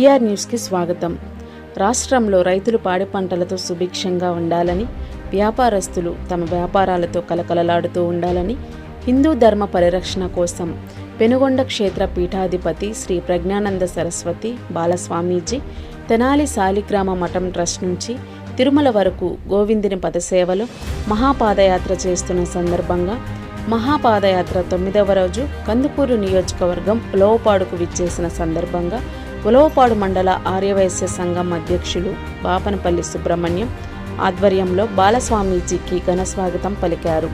PR న్యూస్కి స్వాగతం. రాష్ట్రంలో రైతులు పాడి పంటలతో సుభిక్షంగా ఉండాలని వ్యాపారస్తులు తమ వ్యాపారాలతో కలకలలాడుతూ ఉండాలని హిందూ ధర్మ పరిరక్షణ కోసం పెనుగొండ క్షేత్ర పీఠాధిపతి శ్రీ ప్రజ్ఞానంద సరస్వతి బాలస్వామీజీ తెనాలి సాలిగ్రామ మఠం ట్రస్ట్ నుంచి తిరుమల వరకు గోవిందుని పదసేవలో మహాపాదయాత్ర చేస్తున్న సందర్భంగా మహాపాదయాత్ర తొమ్మిదవ రోజు కందుకూరు నియోజకవర్గం లోపాడుకు విచ్చేసిన సందర్భంగా ఉలవపాడు మండల ఆర్యవైశ్య సంఘం అధ్యక్షులు బాపనపల్లి సుబ్రహ్మణ్యం ఆధ్వర్యంలో బాలస్వామీజీకి ఘన స్వాగతం పలికారు.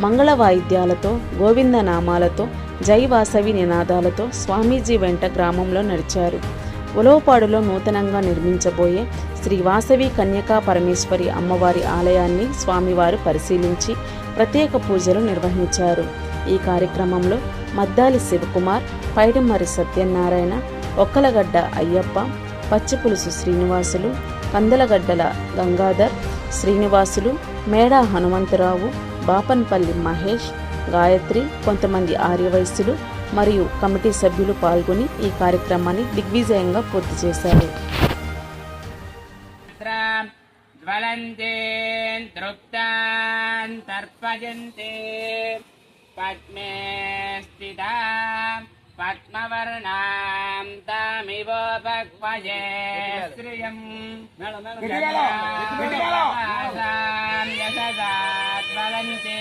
మంగళ వాయిద్యాలతో గోవింద నామాలతో జై వాసవి నినాదాలతో స్వామీజీ వెంట గ్రామంలో నడిచారు. ఉలవపాడులో నూతనంగా నిర్మించబోయే శ్రీ వాసవి కన్యకా పరమేశ్వరి అమ్మవారి ఆలయాన్ని స్వామివారు పరిశీలించి ప్రత్యేక పూజలు నిర్వహించారు. ఈ కార్యక్రమంలో మద్దాలి శివకుమార్ పైడిమర్రి సత్యనారాయణ ఒక్కలగడ్డ అయ్యప్ప పచ్చిపులుసు శ్రీనివాసులు కందలగడ్డల గంగాధర్ శ్రీనివాసులు మేడ హనుమంతరావు బాపన్పల్లి మహేష్ గాయత్రి కొంతమంది ఆర్యవయస్సులు మరియు కమిటీ సభ్యులు పాల్గొని ఈ కార్యక్రమాన్ని దిగ్విజయంగా పూర్తి చేశారు. తృప్తాన్ పద్మే పద్మవర్ణాం తమివోపక్వజే శ్రియం. యశసాత్మలంతి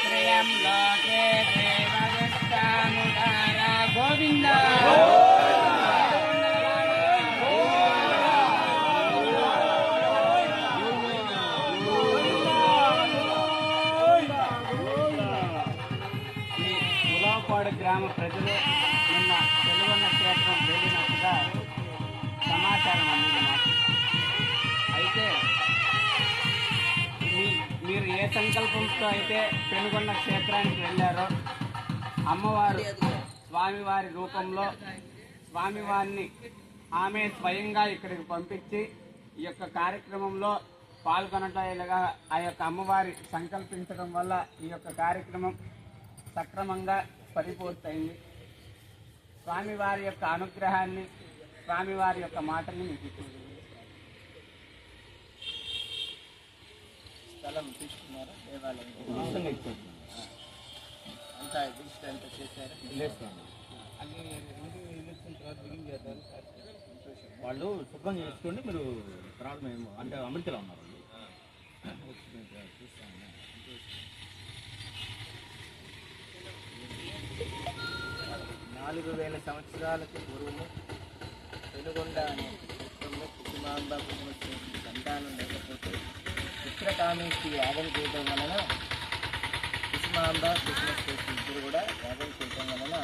శ్రియం లోకే దేవగస్తాముదార గోవిందా. గ్రామ ప్రజలు నిన్న తెలుగొన్న క్షేత్రం వెళ్ళినట్టుగా సమాచారం అందింది. అయితే మీ మీరు ఏ సంకల్పంతో అయితే పెనుగొండ క్షేత్రానికి వెళ్ళారో అమ్మవారు స్వామివారి రూపంలో స్వామివారిని ఆమె స్వయంగా ఇక్కడికి పంపించి ఈ యొక్క కార్యక్రమంలో పాల్గొనటగా ఆ యొక్క అమ్మవారి సంకల్పించడం వల్ల ఈ యొక్క కార్యక్రమం సక్రమంగా పరిపూర్తయింది. స్వామివారి యొక్క అనుగ్రహాన్ని స్వామివారి యొక్క మాటల్ని మీకు ఇప్పుడు స్థలం తీసుకున్నారా? దేవాలయం అంతా అంతా చేశారా? అది రెండు ఎలక్షన్ తర్వాత బిగిన్ చేద్దాం వాళ్ళు శుభ్రం చేసుకోండి మీరు తర్వాత మేము అంటే అమెరికాలో ఉన్నారు వాళ్ళు. నాలుగు వేల సంవత్సరాలకు పూర్వము పెనుగొండ అనే చిత్రంలో కుటుంబాంబ కుటుంబ సంతానం లేకపోతే పుత్రకామేష్టి యాగం చేయడం వలన కుసుమాంబ పుష్పశ్రేష్ఠి ఇద్దరు కూడా యాగం చేయడం వలన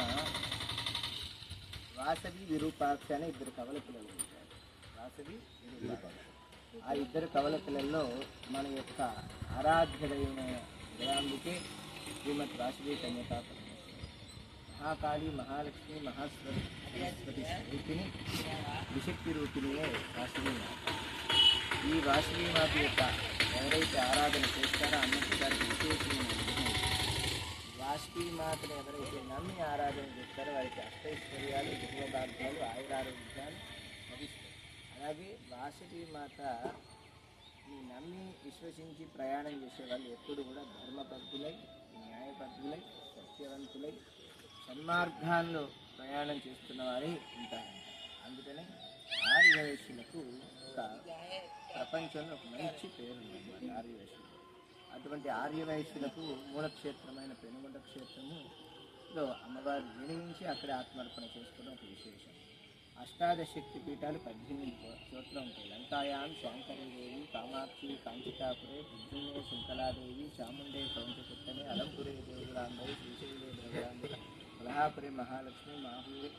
వాసవి విరూపాక్ష అనే ఇద్దరు కవల పిల్లలు ఉంటారు. వాసవి విరూపాక్ష. ఆ ఇద్దరు కవల పిల్లల్లో మన యొక్క ఆరాధ్యుడైన జయాంబికే శ్రీమతి వాసవి కన్యకా పరమేశ్వరి మహాకాళి మహాలక్ష్మి మహాస్వరి సరస్వతి స్వరూపిణి విశక్తి రూపిణియే వాసవీమాత ఈ వాసవీమాత యొక్క ఎవరైతే ఆరాధన చేస్తారో అన్నట్టు దానికి విశేషమైన అనుగ్రహం ఉంది. వాసవీమాతను ఎవరైతే నమ్మి ఆరాధన చేస్తారో వారికి అష్టైశ్వర్యాలు గృహభాగ్యాలు ఆయురారోగ్యాలు లభిస్తాయి అలాగే వాసవీమాత ఈ నమ్మి విశ్వసించి ప్రయాణం చేసే వాళ్ళు ఎప్పుడు కూడా ధర్మబద్ధులై న్యాయబద్ధులై సత్యవంతులై సన్మార్గాల్లో ప్రయాణం చేస్తున్న వారే ఉంటారంట. అందుకనే ఆర్యవేశులకు ఒక ప్రపంచంలో ఒక మంచి పేరు ఉంది ఆర్యవేశులు. అటువంటి ఆర్యవైశ్యులకు మూలక్షేత్రమైన పెనుగొండ క్షేత్రములో అమ్మవారు వినియోగించి అక్కడ ఆత్మార్పణ చేసుకోవడం ఒక విశేషం. అష్టాదశక్తి పీఠాలు పద్దెనిమిది చోట్ల ఉంటాయి. లంకాయాం శాంకరీదేవి కామాక్షి కాంచికాపురే బుద్ధున్నే శృంఖలాదేవి చాముండే కౌంచకుట్టనే అలంపురే దేవుడాంబై శ్రీశైలే దేవుడాంబై కొల్హాపురి మహాలక్ష్మి మాహూరి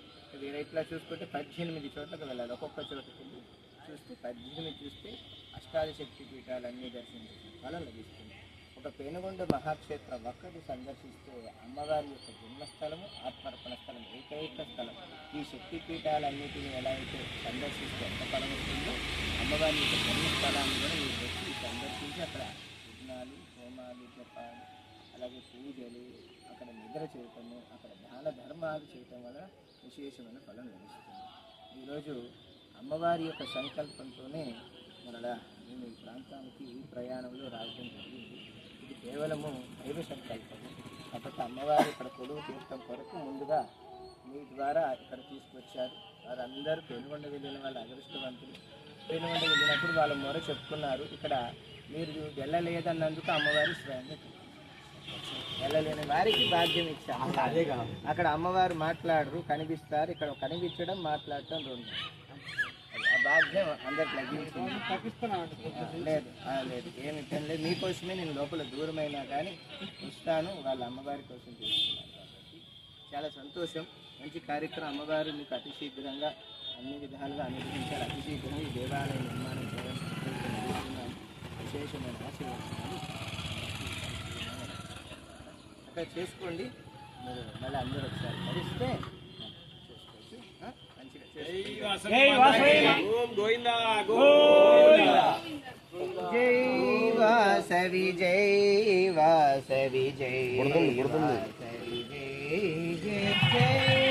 వీరు ఇట్లా చూసుకుంటే పద్దెనిమిది చోట్లకు వెళ్ళాలి. ఒక్కొక్క చోటుకి చూస్తే పద్దెనిమిది చూస్తే అష్టాదశక్తి పీఠాలన్నీ దర్శించే ఫలం లభిస్తుంది. ఒక పేనుగొండ మహాక్షేత్రం ఒక్కటి సందర్శిస్తే అమ్మవారి యొక్క జన్మస్థలము ఆత్మర్పణ స్థలం ఏకైక స్థలం. ఈ శక్తి పీఠాలన్నిటిని ఎలా అయితే సందర్శిస్తే ఎంత ఫలం వస్తుందో అమ్మవారి యొక్క జన్మస్థలాన్ని కూడా మీరు వచ్చి సందర్శించి అక్కడ యజ్ఞాలు హోమాలు జపాలు అలాగే పూజలు అక్కడ నిద్ర చేయటము అక్కడ దాన ధర్మాలు చేయటం వల్ల విశేషమైన ఫలం లభిస్తుంది. ఈరోజు అమ్మవారి యొక్క సంకల్పంతోనే మరలా నేను ఈ ప్రాంతానికి ఈ ప్రయాణంలో రావడం జరిగింది. ఇది కేవలము దైవ సంకల్పం కాబట్టి అమ్మవారి ఇక్కడ కొలువు తీర్థం కొరకు ముందుగా మీ ద్వారా ఇక్కడ తీసుకొచ్చారు. వారందరూ పెనుగొండ వెళ్ళిన వాళ్ళ అదృష్టవంతులు. పెనుగొండ వెళ్ళినప్పుడు వాళ్ళ మొర చెప్పుకున్నారు ఇక్కడ మీరు వెళ్ళలేదన్నందుకు అమ్మవారి స్వయంగా వెళ్ళలేని వారికి భాగ్యం ఇచ్చారు అక్కడ అమ్మవారు మాట్లాడరు కనిపిస్తారు. ఇక్కడ కనిపించడం మాట్లాడటం రెండు. ఆ భాగ్యం అందరికి లభించింది. లేదు లేదు. ఏమి ఇబ్బంది లేదు. మీకోసమే నేను లోపల దూరమైనా కానీ వస్తాను. వాళ్ళ అమ్మవారి కోసం చేస్తున్నాను కాబట్టి చాలా సంతోషం. మంచి కార్యక్రమం. అమ్మవారు మీకు అతి శీఘ్రంగా అన్ని విధాలుగా అనుగ్రహించారు. అతి శీఘ్రంగా ఈ దేవాలయ నిర్మాణం చేయడం సంతోషం. విశేషమైన ఆశీర్వచనాలు ఒకసారి చేసుకోండి. మీరు మళ్ళీ అందరూ ఒకసారి కలిస్తే చేసుకోవచ్చు మంచిగా చేసుకోండి. ఓం గోవిందా జై వాసవి జై వాసవి జై వాసవి జై జై.